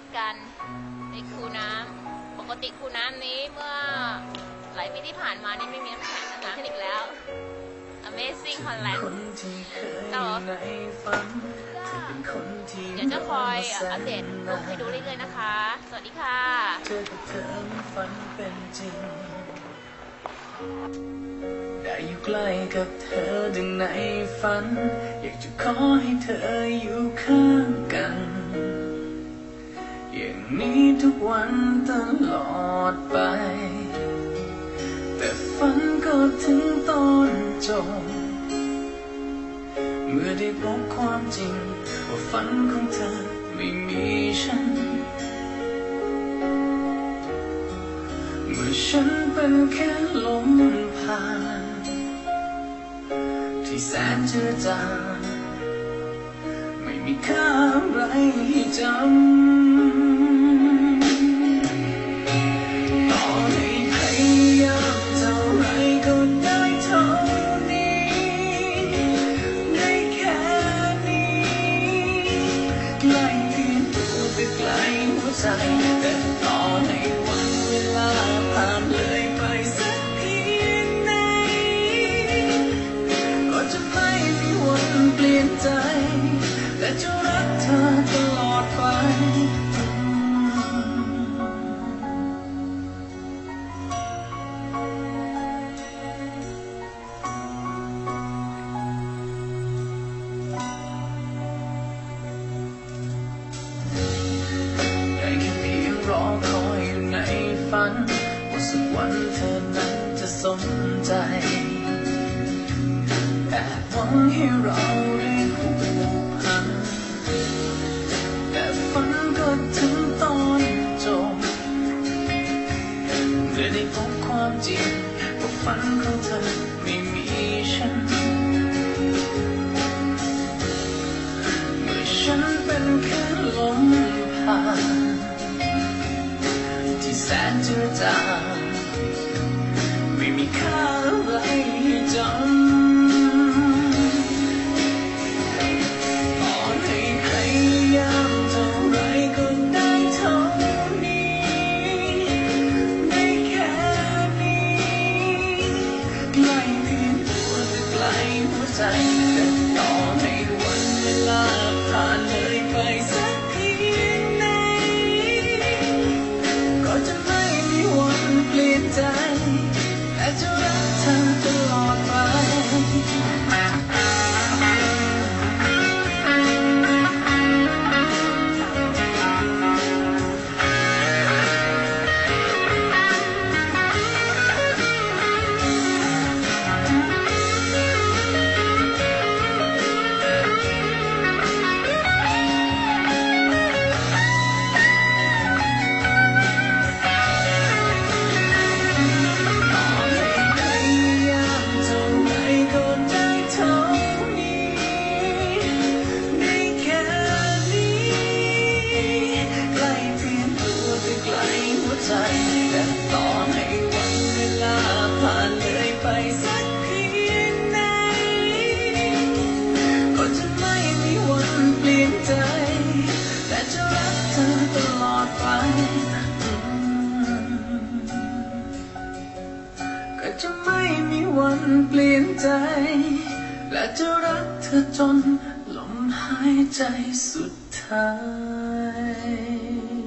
กกันในคูน้ำปกติคูน้ำนี้เมื่อหลายปีที่ผ่านมานี่ไม่มีน้ำแข็งนะคะอีกแล้ว Amazing Holland ต่อเดี๋ยวจะคอยอัปเดตรูปให้ดูเรื่อยๆนะคะ สวัสดีค่ะเธอกับเธอฝันเป็นจริงได้อยู่ใกล้กับเธอดังในฝัน อยากจะขอให้เธออยู่ข้างกัน อย่างนี้ทุกวันตลอดไป แต่ฝันก็ถึงตอนจบ เมื่อได้พบความจริง ว่าฝันของเธอไม่มีฉัน เมื่อฉันเป็นแค่ลมผ่าน ที่แสนเจือจางไม่มีค่าอะไรให้จำ ลหั อคอยอยู่ในฝัน ว่าสักวันเธอนั้นจะสนใจแอบหวังให้เราได้ผูกพัน แต่ฝันก็ถึงตอนจบเมื่อได้พบความจริงว่าฝันของเธอไม่มีฉัน เมื่อฉันเป็นแค่ลมผ่าน แสนเจือจางไม่มีค่าอะไรให้จำ ใจแต่ต่อให้วันเวลาผ่านเลยไปสักเพียงไหนก็จะไม่มีวันเปลี่ยนใจ แต่จะรักเธอตลอดไปก็จะไม่มีวันเปลี่ยนใจ และจะรักเธอจนลมหายใจสุดท้าย